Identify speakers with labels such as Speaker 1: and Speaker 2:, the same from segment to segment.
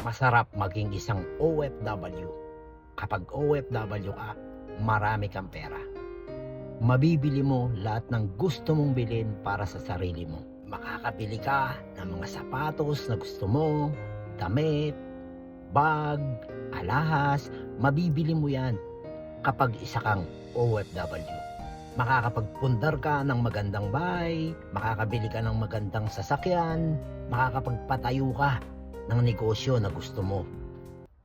Speaker 1: masarap maging isang OFW. Kapag OFW ka, marami kang pera. Mabibili mo lahat ng gusto mong bilhin para sa sarili mo. Makakabili ka ng mga sapatos na gusto mo, damit, bag, alahas, mabibili mo yan kapag isa kang OFW. Makakapagpundar ka ng magandang bahay, makakabili ka ng magandang sasakyan, makakapagpatayo ka ng negosyo na gusto mo.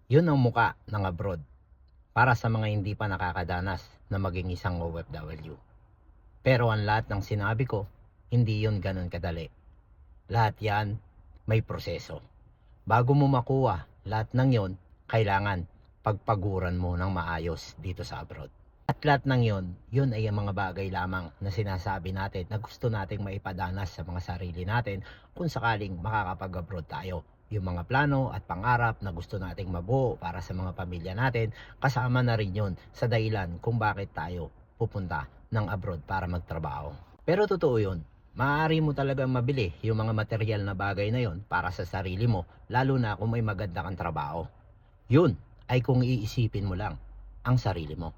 Speaker 1: Yun ang muka ng abroad para sa mga hindi pa nakakadanas na maging isang OFW. Pero ang lahat ng sinabi ko, hindi yun ganun kadali. Lahat yan may proseso. Bago mo makuha lahat ng yon, kailangan pagpaguran mo ng maayos dito sa abroad. At lahat ng yon, yun ay ang mga bagay lamang na sinasabi natin na gusto nating maipadanas sa mga sarili natin kung sakaling makakapag-abroad tayo. Yung mga plano at pangarap na gusto nating mabuo para sa mga pamilya natin, kasama na rin yun sa dahilan kung bakit tayo pupunta ng abroad para magtrabaho. Pero totoo yun, maaari mo talagang mabili yung mga material na bagay na yon para sa sarili mo, lalo na kung may maganda kang trabaho. Yun ay kung iisipin mo lang ang sarili mo.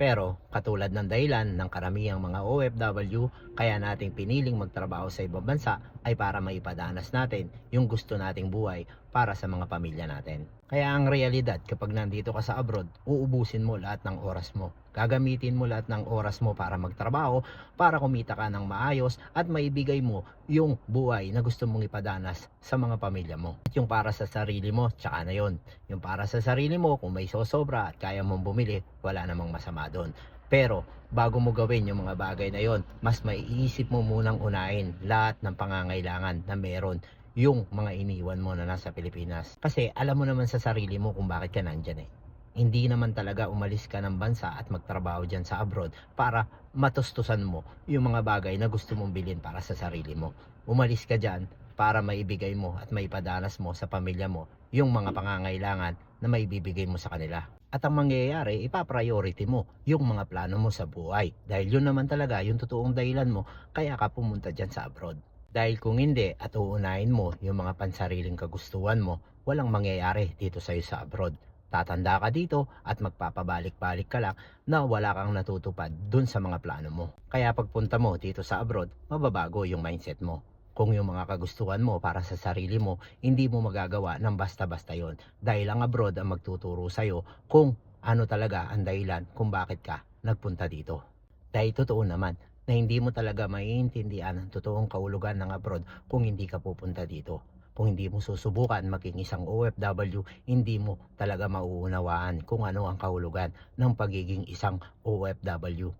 Speaker 1: Pero katulad ng dahilan ng karamihang mga OFW, kaya nating piniling magtrabaho sa ibang bansa ay para maipadanas natin yung gusto nating buhay para sa mga pamilya natin. Kaya ang realidad kapag nandito ka sa abroad, uubusin mo lahat ng oras mo. Gagamitin mo lahat ng oras mo para magtrabaho, para kumita ka ng maayos at maibigay mo yung buhay na gusto mong ipadanas sa mga pamilya mo. At yung para sa sarili mo, tsaka na yon. Yung para sa sarili mo, kung may sosobra at kaya mong bumili, wala namang masama doon. Pero bago mo gawin yung mga bagay na yon, mas maiisip mo munang unahin lahat ng pangangailangan na meron yung mga iniwan mo na nasa Pilipinas. Kasi alam mo naman sa sarili mo kung bakit ka nandyan eh. Hindi naman talaga umalis ka ng bansa at magtrabaho dyan sa abroad para matustusan mo yung mga bagay na gusto mong bilhin para sa sarili mo. Umalis ka dyan para maibigay mo at maipadanas mo sa pamilya mo yung mga pangangailangan na maibibigay mo sa kanila. At ang mangyayari, ipapriority mo yung mga plano mo sa buhay. Dahil yun naman talaga yung totoong dahilan mo kaya ka pumunta dyan sa abroad. Dahil kung hindi at uunahin mo yung mga pansariling kagustuhan mo, walang mangyayari dito sa'yo sa abroad. Tatanda ka dito at magpapabalik-balik ka lang na wala kang natutupad dun sa mga plano mo. Kaya pagpunta mo dito sa abroad, mababago yung mindset mo. Kung yung mga kagustuhan mo para sa sarili mo, hindi mo magagawa ng basta-basta yon Dahil ang abroad ang magtuturo sa'yo kung ano talaga ang dahilan kung bakit ka nagpunta dito. Dahil totoo naman, na hindi mo talaga maiintindihan ang totoong kaulugan ng abroad kung hindi ka pupunta dito. Kung hindi mo susubukan maging isang OFW, hindi mo talaga mauunawaan kung ano ang kahulugan ng pagiging isang OFW.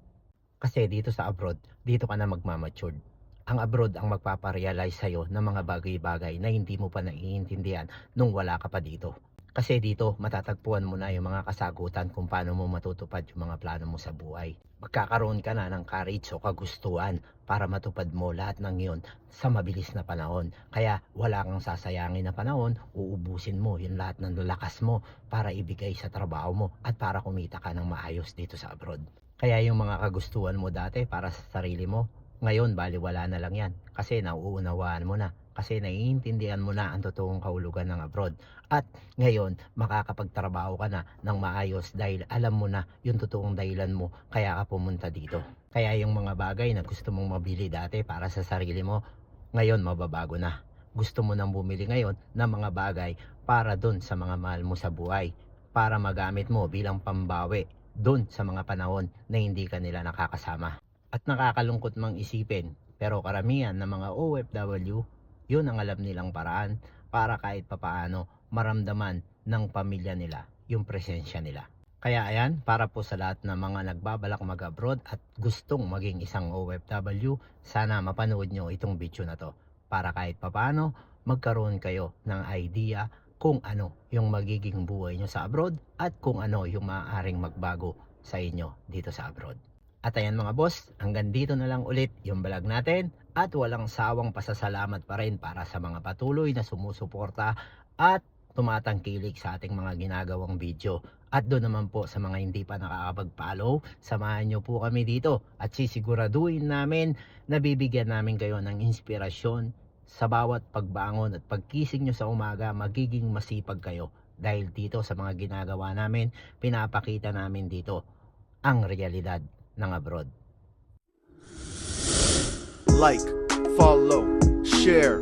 Speaker 1: Kasi dito sa abroad, dito ka na magmamatured. Ang abroad ang magpaparealize sa'yo ng mga bagay-bagay na hindi mo pa naiintindihan nung wala ka pa dito. Kasi dito, matatagpuan mo na yung mga kasagutan kung paano mo matutupad yung mga plano mo sa buhay. Magkakaroon ka na ng courage o kagustuhan para matupad mo lahat ng iyon sa mabilis na panahon. Kaya wala kang sasayangin na panahon, uubusin mo yung lahat ng lakas mo para ibigay sa trabaho mo at para kumita ka ng maayos dito sa abroad. Kaya yung mga kagustuhan mo dati para sa sarili mo, ngayon baliwala na lang yan kasi nauunawaan mo na kasi naiintindihan mo na ang totoong kahulugan ng abroad. At ngayon, makakapagtrabaho ka na ng maayos dahil alam mo na yung totoong dahilan mo kaya ka pumunta dito. Kaya yung mga bagay na gusto mong mabili dati para sa sarili mo, ngayon mababago na. Gusto mo nang bumili ngayon ng mga bagay para dun sa mga mahal mo sa buhay. Para magamit mo bilang pambawi dun sa mga panahon na hindi ka nila nakakasama. At nakakalungkot mang isipin, pero karamihan ng mga OFW yun ang alam nilang paraan para kahit papaano maramdaman ng pamilya nila yung presensya nila. Kaya ayan, para po sa lahat ng mga nagbabalak mag-abroad at gustong maging isang OFW, sana mapanood nyo itong video na to para kahit papaano magkaroon kayo ng idea kung ano yung magiging buhay nyo sa abroad at kung ano yung maaaring magbago sa inyo dito sa abroad. At ayan mga boss, hanggang dito na lang ulit yung vlog natin at walang sawang pasasalamat pa rin para sa mga patuloy na sumusuporta at tumatangkilik sa ating mga ginagawang video. At doon naman po sa mga hindi pa nakakapag-follow, samahan nyo po kami dito at sisiguraduhin namin na bibigyan namin kayo ng inspirasyon sa bawat pagbangon at pagkising nyo sa umaga, magiging masipag kayo. Dahil dito sa mga ginagawa namin, pinapakita namin dito ang realidad ng abroad.
Speaker 2: like, follow, share,